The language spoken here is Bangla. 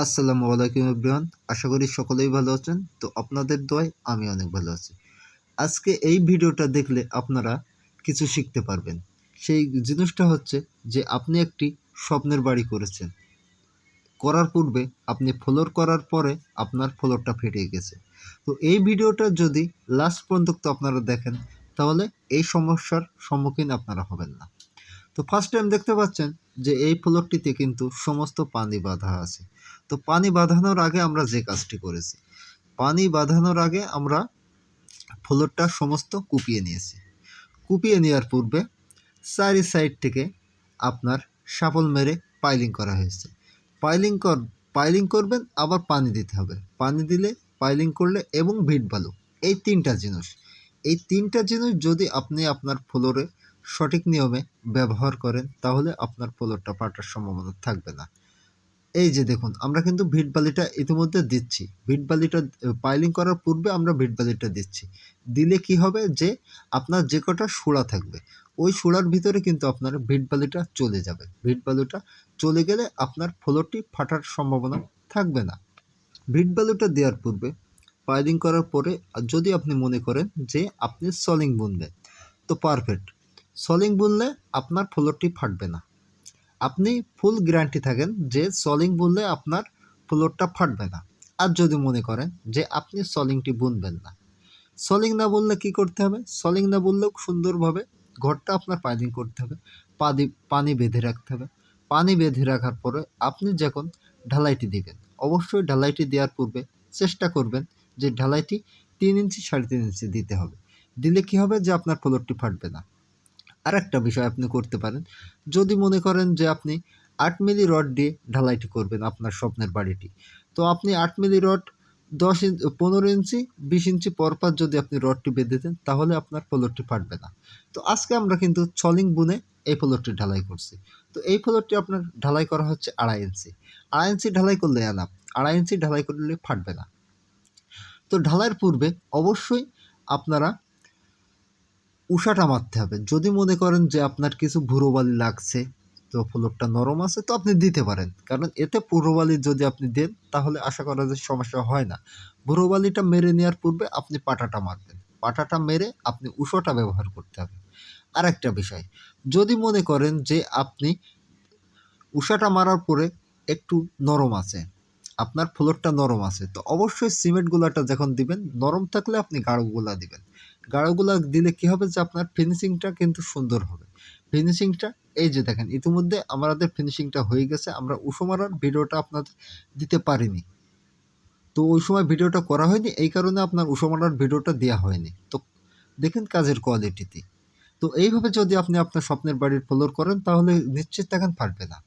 আসসালামু আলাইকুম এভরিওয়ান, আশা করি সকলেই ভালো আছেন। তো আপনাদের দোয়ায় আমি অনেক ভালো আছি। আজকে এই ভিডিওটা দেখলে আপনারা কিছু শিখতে পারবেন। সেই জিনিসটা হচ্ছে যে আপনি একটি স্বপ্নের বাড়ি করেছেন। করার পূর্বে আপনি ফ্লোর করার পরে আপনার ফ্লোরটা ফেটে গেছে। তো এই ভিডিওটা যদি লাস্ট পর্যন্ত আপনারা দেখেন, তাহলে এই সমস্যার সম্মুখীন আপনারা হবেন না। তো ফার্স্ট টাইম দেখতে পাচ্ছেন যে এই ফ্লোরটিতে কিন্তু সমস্ত পানি বাঁধা আছে। তো পানি বাঁধানোর আগে আমরা যে কাজটি করেছি, পানি বাঁধানোর আগে আমরা ফ্লোরটা সমস্ত কুপিয়ে নিয়েছি। কুপিয়ে নেওয়ার পূর্বে চারি সাইড থেকে আপনার শাপল মেরে পাইলিং করা হয়েছে। পাইলিং কর পাইলিং করবেন, আবার পানি দিতে হবে। পানি দিলে পাইলিং করলে এবং ভিট বালু, এই তিনটা জিনিস। এই তিনটা জিনিস যদি আপনি আপনার ফ্লোরে সঠিক নিয়মে ব্যবহার করেন, তাহলে আপনার ফ্লোরটা ফাটার সম্ভাবনা থাকবে না। এই যে দেখুন, আমরা কিন্তু ভিট বালিটা ইতিমধ্যে দিচ্ছি। ভিট বালিটা পাইলিং করার পূর্বে আমরা ভিট বালিটা দিচ্ছি। দিলে কি হবে যে, আপনার যে কটা সুড়া থাকবে, ওই সুড়ার ভিতরে কিন্তু আপনার ভিট বালিটা চলে যাবে। ভিট বালুটা চলে গেলে আপনার ফ্লোরটি ফাটার সম্ভাবনা থাকবে না। ভিট বালুটা দেওয়ার পূর্বে, পাইলিং করার পরে যদি আপনি মনে করেন যে, আপনি সলিং বুনবেন, তো পারফেক্ট। সলিং বুনলে আপনার ফ্লোরটি ফাটবে না। আপনি ফুল গ্যারান্টি থাকেন যে সলিং বুনলে আপনার ফ্লোরটা ফাটবে না। আর যদি মনে করেন যে আপনি সলিংটি বুনবেন না। সলিং না বললে কি করতে হবে? সলিং না বললেও সুন্দরভাবে ঘরটা আপনার পাইলিং করতে হবে। পানি পানি বেঁধে রাখতে হবে। পানি বেঁধে রাখার পরে আপনি যখন ঢালাইটি দিবেন, অবশ্যই ঢালাইটি দেওয়ার পূর্বে চেষ্টা করবেন যে ঢালাইটি তিন ইঞ্চি সাড়ে তিন ইঞ্চি দিতে হবে। দিলে কি হবে? যে আপনার ফ্লোরটি ফাটবে না। আর একটা বিষয় আপনি করতে পারেন। যদি মনে করেন যে আপনি আট মিলি রড দিয়ে ঢালাইটি করবেন আপনার স্বপ্নের বাড়িটি। তো আপনি আট মিলি রড দশ ইঞ্চি পনেরো ইঞ্চি, বিশ ইঞ্চি পরপর যদি আপনি রডটি বেঁধে দেন, তাহলে আপনার ফ্লোরটি ফাটবে না। তো আজকে আমরা কিন্তু ছলিং বুনে এই ফ্লোরটি ঢালাই করছি। তো এই ফ্লোরটি আপনার ঢালাই করা হচ্ছে আড়াই ইঞ্চি। আড়াই ইঞ্চি ঢালাই করলে আনাপ আড়াই ইঞ্চি ঢালাই করলে ফাটবে না। তো ঢালাইয়ের পূর্বে অবশ্যই আপনারা উষাটা মারতে হবে। যদি মনে করেন যে আপনার কিছু ভুরোবালি লাগছে, তো ফ্লোরটা নরম আছে, তো আপনি দিতে পারেন। কারণ এতে পুরোবালি যদি আপনি দেন, তাহলে আশা করা যায় সমস্যা হয় না। ভুরোবালিটা মেরে নেওয়ার পূর্বে আপনি পাটাটা মারবেন। পাটাটা মেরে আপনি উষোটা ব্যবহার করতে হবে। আর একটা বিষয়, যদি মনে করেন যে আপনি উষাটা মারার পরে একটু নরম আছে, আপনার ফ্লোরটা নরম আছে, তো অবশ্যই সিমেন্ট গুলাটা যখন দিবেন, নরম থাকলে আপনি গাঢ়গুলা দিবেন। গাঢ়গুলা দিলে কি হবে যে আপনার ফিনিশিংটা কিন্তু সুন্দর হবে। ফিনিশিংটা এই যে দেখেন, ইতিমধ্যে আমাদের ফিনিশিংটা হয়ে গেছে, আমরা উষো মারার ভিডিওটা আপনাদের দিতে পারিনি। তো ওই সময় ভিডিওটা করা হয়নি, এই কারণে আপনার উষো মারার ভিডিওটা দেওয়া হয়নি। তো দেখেন কাজের কোয়ালিটিতে তো এইভাবে যদি আপনি আপনার স্বপ্নের বাড়ির ফ্লোর করেন, তাহলে নিশ্চিত থাকেন পারবে না।